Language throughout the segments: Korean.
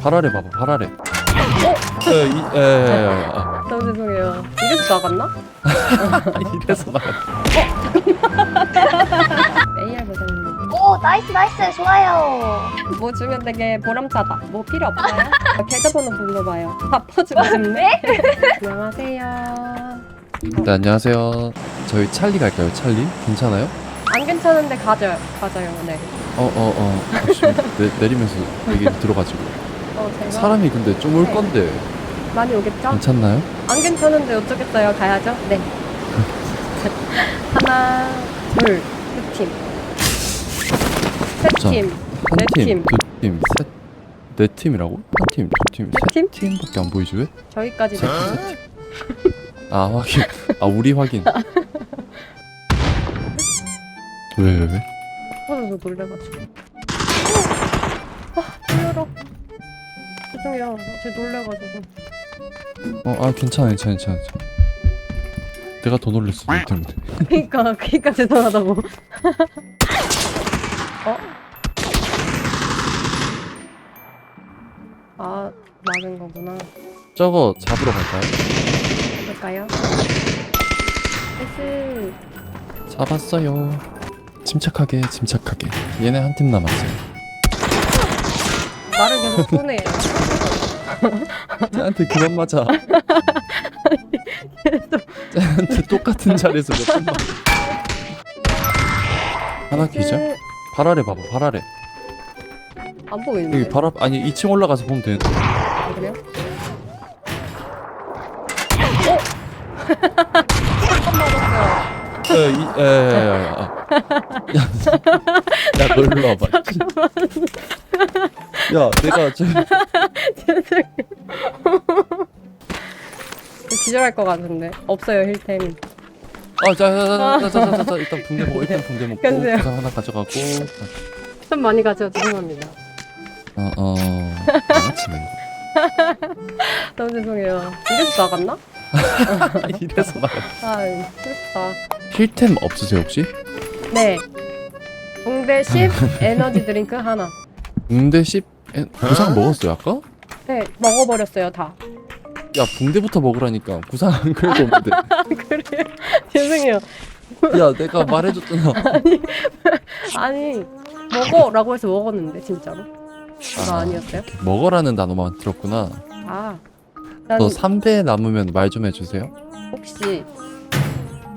발 아래 봐봐 발 아래 어? 에, 이, 에, 에, 에, 아, 너무 죄송해요. 이래서 나갔나? 이래서 나 AR 버전님. 오 나이스 나이스 좋아요 뭐 주면 되게 보람차다. 뭐 필요 없어요? 계좌번호 불러봐요. 다 퍼주고 싶네? 안녕하세요. 네 안녕하세요 저희 찰리 갈까요 찰리? 괜찮아요? 안 괜찮은데 가져요. 가져요. 네. 어어어 내, 내리면서 얘기 들어가지고 어, 제가 사람이 근데 좀올 건데 많이 오겠죠? 괜찮나요? 안 괜찮은데 어쩌겠어요? 가야죠? 네. 하나, 둘, 세 팀. 세 자, 팀. 한네 팀, 팀. 두 팀, 셋, 네 팀이라고? 한 팀, 두 팀, 네세 팀? 팀밖에 안 보이지 왜? 저희까지 세네 팀, 팀. 세 팀. 아 확인. 아 우리 확인. 왜왜 왜? 어, 저 놀래가지고. 죄송해요. 제 놀래가지고. 어, 아 괜찮아, 괜찮아, 괜찮아. 괜찮아. 내가 더 놀랬어, 너 때문에. 그니까, 그니까 죄송하다고. 어? 아, 맞은 거구나. 저거 잡으러 갈까요? 볼까요? 나이스. 잡았어요. 침착하게, 침착하게. 얘네 한 팀 남았어요. 나를 계속 쏘네요. 쟤한테 그만 맞아. 쟤한테 똑같은 자리에서 몇번 맞아. 하나 기절? 발 아래 봐봐, 발 아래. 안 보이는데. 여기 발 앞, 아니 2층 올라가서 보면 돼. 아, 그래요? 어? 에, 이, 에, 에, 에, 아. 야, 야, 너 일로 와봐. 야, 내가 저, 기절할 것 같은데. 없어요, 힐템. 아, 자, 자, 자, 자, 자, 자, 자, 일단 붕대 먹고, 일단 붕대 먹고. 부상 하나 가져가고, 좀 많이 가져 죄송합니다. 어, 어, 양아치네. 너무 죄송해요. 이래서 나갔나? 이래서 나. 아, 슬프다. 힐템 없으세요 혹시? 네. 붕대 10, 에너지 드링크 하나. 붕대 10, 에, 구상 먹었어요 아까? 네, 먹어버렸어요, 다. 야, 붕대부터 먹으라니까. 구상 안 그래도 없는데. 그래요? 죄송해요. 야, 내가 말해줬잖아. 아니, 먹어 라고 해서 먹었는데, 진짜로. 그거 아. 아니었어요? 먹어라는 단어만 들었구나. 아. 난 너 3배 남으면 말 좀 해주세요. 혹시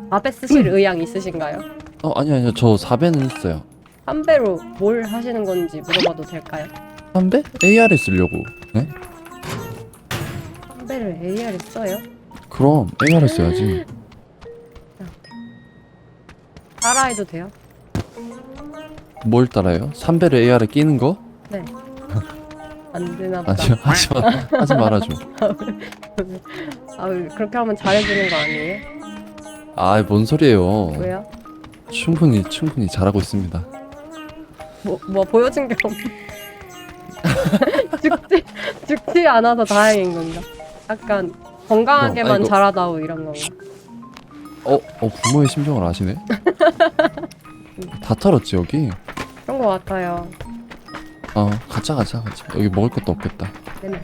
밥에 쓰실 의향 있으신가요? 어, 아니, 아니요. 저 4배는 있어요. 한 배로 뭘 하시는 건지 물어봐도 될까요? 3배? AR에 쓰려고. 네? 한 배를 AR에 써요? 그럼 AR에 써야지. 따라해도 돼요? 뭘 따라요? 3배를 AR에 끼는 거? 네. 안 되나 보다. 아니요. 하지 마. 하지 말아줘. 아, 그렇게 하면 잘해주는 거 아니에요? 아, 뭔 소리예요. 왜요? 충분히 충분히 잘하고 있습니다. 뭐, 뭐 보여준 게 없... 죽지, 죽지 않아서 다행인 건가? 약간 건강하게만 어, 아이고. 자라다오 이런 건가? 어, 어 부모의 심정을 아시네? 다 털었지 여기? 그런 거 같아요. 어, 가자 가자 가자. 여기 먹을 것도 없겠다. 네네.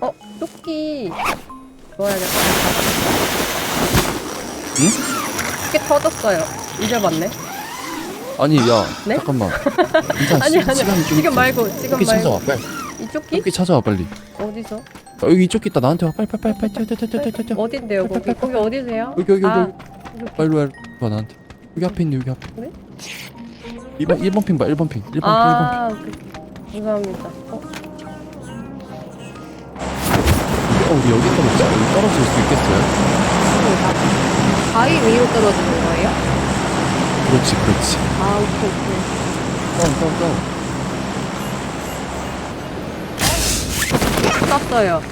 어, 토끼 넣어야겠다. 응? 토끼 터졌어요. 이제 봤네. 아니 야 네? 잠깐만. 일단 아니 시, 아니 시간이 좀 지금 있어. 말고 지금 여기 말고 찾아와 빨리. 이 토끼 여기 찾아와 빨리. 어디서? 어, 여기 이쪽 있다 나한테 와 빨리 빨리 빨리 빨리 뛰어 뛰어 뛰어 뛰어 뛰어. 어딘데요 거기 거기 어디세요? 여기 여기 아, 여기. 빨리 와 와, 나한테. 여기 앞에 있네 여기 앞에. 그래? 2번 1번 핑 봐. 1번 핑. 1번 핑 1번 아, 그, 감사합니다. 어, 핑. 어, 우리 여기 떨어지자. 여기 떨어질 수 있겠어요? 바위 위로 떨어지는 거예요? 그렇지 그렇지. 아, 오케이, 오케이. 다운 다운 다운. 땄어요.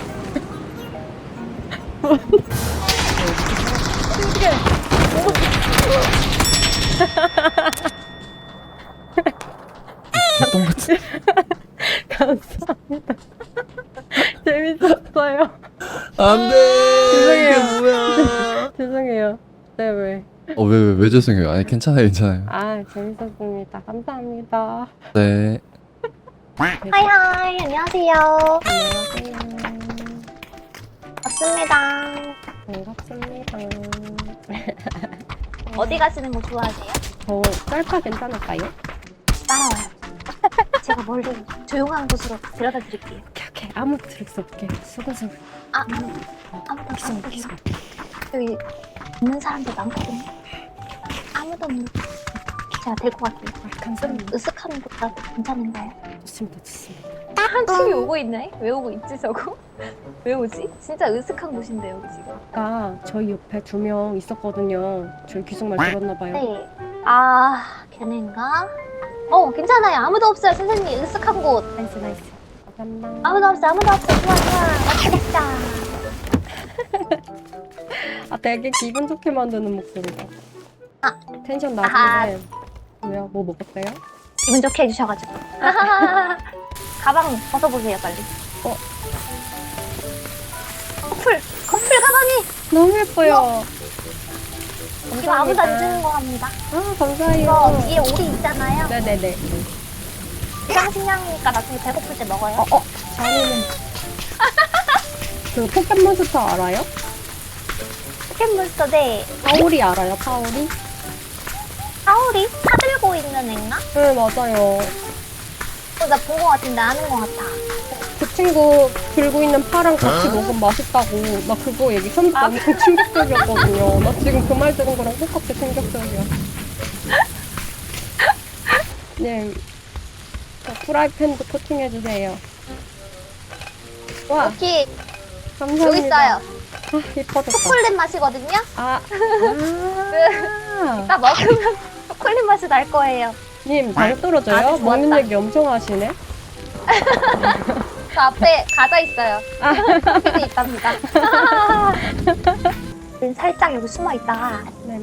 신기해. 개똥 같은. 감사합니다. 재밌었어요. 안 돼. 죄송해요. 이게 뭐야? 죄송해요. 네, 왜? 어 왜 왜 왜 죄송해요? 아니 괜찮아요 괜찮아요. 아, 재밌었습니다. 감사합니다. 네. 하이하이, 안녕하세요. 안녕하세요. 맞습니다. 반갑습니다. 어디 가시는 거 좋아하세요? 저 짤파 괜찮을까요? 따라와요. 제가 멀리 조용한 곳으로 데려다 드릴게요. 오케이, 오케이. 아무 들을 수 없게. 수근수근. 아, 아무도 기성, 안 기성. 여기 있는 사람들 많거든요. 아무도 없는 갈게요. 아, 좀 감사합니다. 으슥한 곳라도 괜찮은가요? 좋습니다, 좋습니다. 한 팀이 오고 있네? 왜 오고 있지 저거? 왜 오지? 진짜 으슥한 곳인데 여기 지금. 아까 저희 옆에 두 명 있었거든요. 저희 귀속말 들었나 봐요. 네. 아, 걔네인가? 어, 괜찮아요. 아무도 없어요, 선생님. 으슥한 곳. 나이스, 나이스. 감사합니다. 아무도 없어, 아무도 없어. 좋아, 좋아. 맞겠다. 아, 되게 기분 좋게 만드는 목소리다. 아. 텐션 아하. 낮은데. 왜요? 뭐 먹었어요? 기분 좋게 해주셔가지고. 가방 벗어보세요, 빨리. 어. 커플, 커플 가방이 너무 예뻐요. 지금 아무도 안 주는 거 합니다. 아, 이거 감사해요. 뒤에 옷이 있잖아요. 네네네. 시장 식량이니까 나중에 배고플 때 먹어요. 어, 어, 잔이네. 그 포켓몬스터 알아요? 포켓몬스터 대 파오리 알아요? 파오리? 사오리 사들고 있는 애인가? 네, 맞아요. 어, 나 본 거 같은데 아는 거 같아. 그 친구 들고 있는 파랑 같이 먹으면 맛있다고. 나 그거 얘기 처음 듣고 아. 엄청 충격적이었거든요. 나 지금 그 말 들은 거랑 똑같이 충격적이야. 네. 저 프라이팬도 코팅해주세요. 와, 여기 감사합니다. 여기 있어요. 아, 예뻐졌다. 초콜릿 맛이거든요. 아, 아. 딱 먹으면 초콜릿 맛이 날 거예요. 님, 당 떨어져요? 아, 먹는 좋았다. 얘기 엄청 하시네. 저 앞에 과자 있어요. 커피도 있답니다. 살짝 여기 숨어 있다가 네.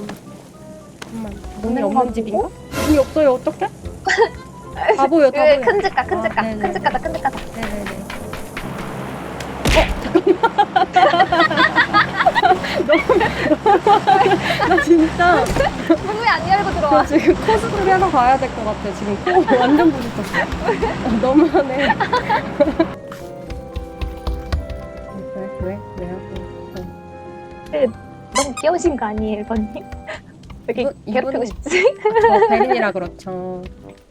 잠깐만. 문이 없는 거 집인가? 문이 없어요. 어떡해? 다 보여, 다그 보여. 큰 집가 큰 아, 집가 네네네. 큰 집가다 큰 집가다. 네네네. 어, 잠깐만. 나 진짜 문왜 안 열고 저 들어와? 지금 코스프레 하러 가야 될 것 같아. 지금 코 완전 부딪혔어. 아, 너무하네. 왜? 왜? 왜요? 너무 귀여우신 거 아니에요, 1번님? 이렇게 이분- 괴롭히고 이분은- 싶지? 저 대린이라 그렇죠.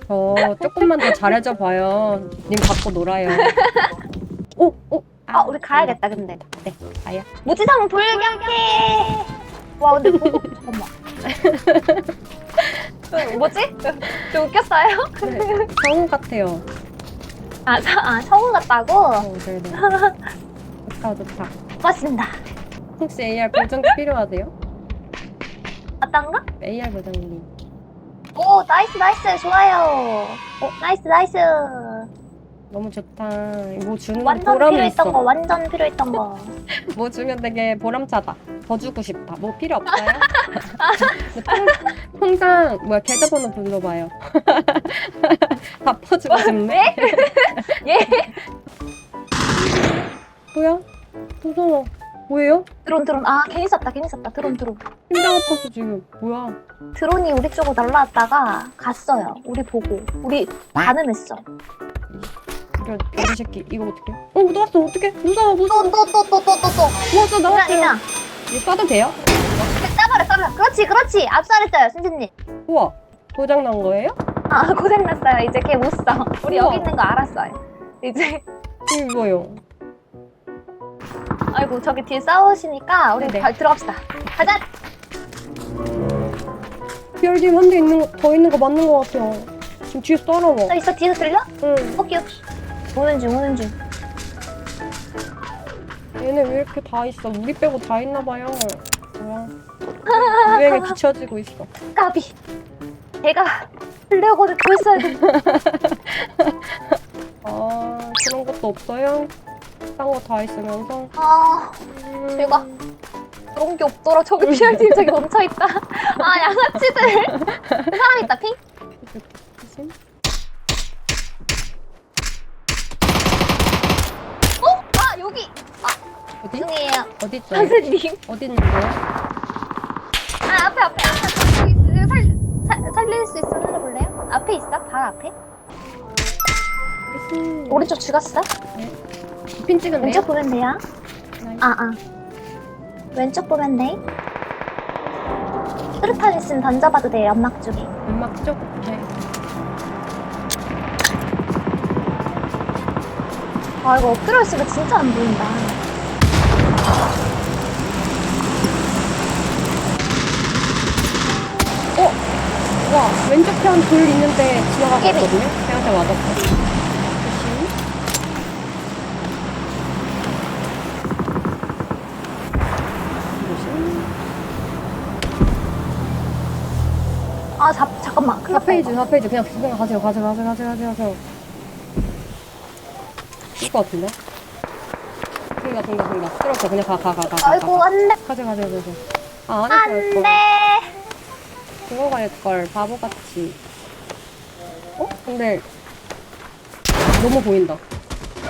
저 조금만 더 잘해줘 봐요. 님 갖고 놀아요. 오, 오. 아, 우리 가야겠다, 근데. 네, 가요. 무지성 불경해! 와, 근데 보고, 잠깐만. 어, 뭐지? 좀 웃겼어요? 네, 성우 같아요. 아, 서, 아 성우 같다고? 어, 네네. 좋다, 좋다. 고맙습니다. 혹시 AR 보정기 필요하세요? 어떤가? AR 보정기. 오, 나이스, 나이스, 좋아요. 어, 나이스, 나이스. 너무 좋다. 뭐 주는 거 완전 보람이 필요했던 있어. 거, 완전 필요했던 거. 뭐 주면 되게 보람차다. 더 주고 싶다. 뭐 필요 없어요? 통, 통장 뭐야 계좌번호 불러봐요. 다 퍼주고 싶네. 예? 뭐야? 무서워. 뭐예요? 드론, 드론. 아, 괜히 썼다, 괜히 썼다. 드론, 드론. 심장 아파서 지금 뭐야? 드론이 우리 쪽으로 날라왔다가 갔어요. 우리 보고. 우리 가늠했어. 이런 어디 새끼 이거 어떻게? 어 나왔어 어떻게? 무서워 무서워. 또, 또, 또, 또, 또, 또, 또. 나왔어 이나, 나왔어요. 이나. 이거 쏴도 돼요? 싸버려, 싸버려. 그렇지, 그렇지. 압살했어요, 선생님. 우와 고장 난 거예요? 아, 고생났어요. 이제 걔 못 써. 우리 우와. 여기 있는 거 알았어요. 이제. 이거 뭐요? 아이고, 저기 뒤에 싸우시니까 우리 네네. 가, 들어갑시다. 가자! BRDM 한대 있는 거 더 있는 거 맞는 거 같아요. 지금 뒤에서 따라와. 저 있어, 뒤에서 들려? 응. 오케이, 오케이. 오는 중, 오는 중. 얘네 왜 이렇게 다 있어? 우리 빼고 다 있나 봐요. 뭐야? 유행에 뒤처지고 있어. 까비. 제가 플레어건을 구했어야 돼. 아 그런 것도 없어요? 딴 거 다 있으면서. 아, 음, 제가 그런 게 없더라. 저기 PRD 저기 멈춰있다. 아, 양아치들. 그 사람 있다, 핑? 무슨? 어? 아, 여기. 어디? 죄송해요. 어디 있어요? 선생님. 어디 있는 거예요? 아, 앞에, 앞에. 앞에. 저기 있- 살, 살, 살릴 수 있어. 살려볼래요? 앞에 있어? 바로 앞에? 나이스. 오른쪽 죽었어? 핀 찍은데요? 왼쪽 보면 돼요. 나이스. 아, 아. 왼쪽 보면 돼. 수류탄 있으면 던져봐도 돼, 연막 쪽에. 연막 쪽. 네. 아, 이거 엎드려 있으니까 진짜 안 보인다. 와 왼쪽 편 돌 있는데 지나가거든요. 걔한테 맞았어. 조심. 조심. 아, 잡, 잠깐만. 큰일 4페이지, 났다, 4페이지. 그냥 그냥 가세요, 가세요, 가세요, 가세요, 가세요, 것 같은데? 된다, 된다, 된다. 들었어. 그냥 가, 가, 가, 가. 아이고, 가. 안 돼. 가세요, 가세요, 가세요. 아, 안에 안 들어갈 걸. 돼. 그거 갈걸, 바보같이. 어? 근데, 너무 보인다.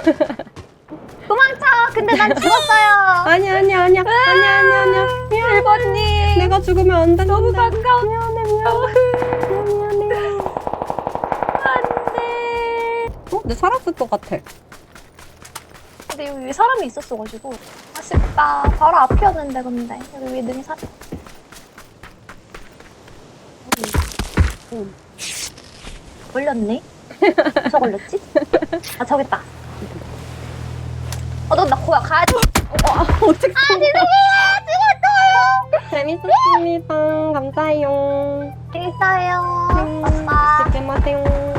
도망쳐. 근데 난 죽었어요. 아니야, 아니야, 아니야. 아니야, 아니야, 아니야. 미안해. 1번님. 내가 죽으면 안 된다. 너무 반가워. 미안해, 미안해. 미안해. 안 돼. 어? 근데 살았을 것 같아. 근데 여기 위에 사람이 있었어가지고. 아쉽다. 바로 앞이었는데, 근데. 여기 위에 능사. 응. 걸렸네? 저 걸렸지? 아, 저기 있다. 어, 너, 나 고야 가야지. 아, 어떡해. 아, 죄송해요. 재밌었습니다. 감사해요. 재밌어요. 음. 쉽게 마세요.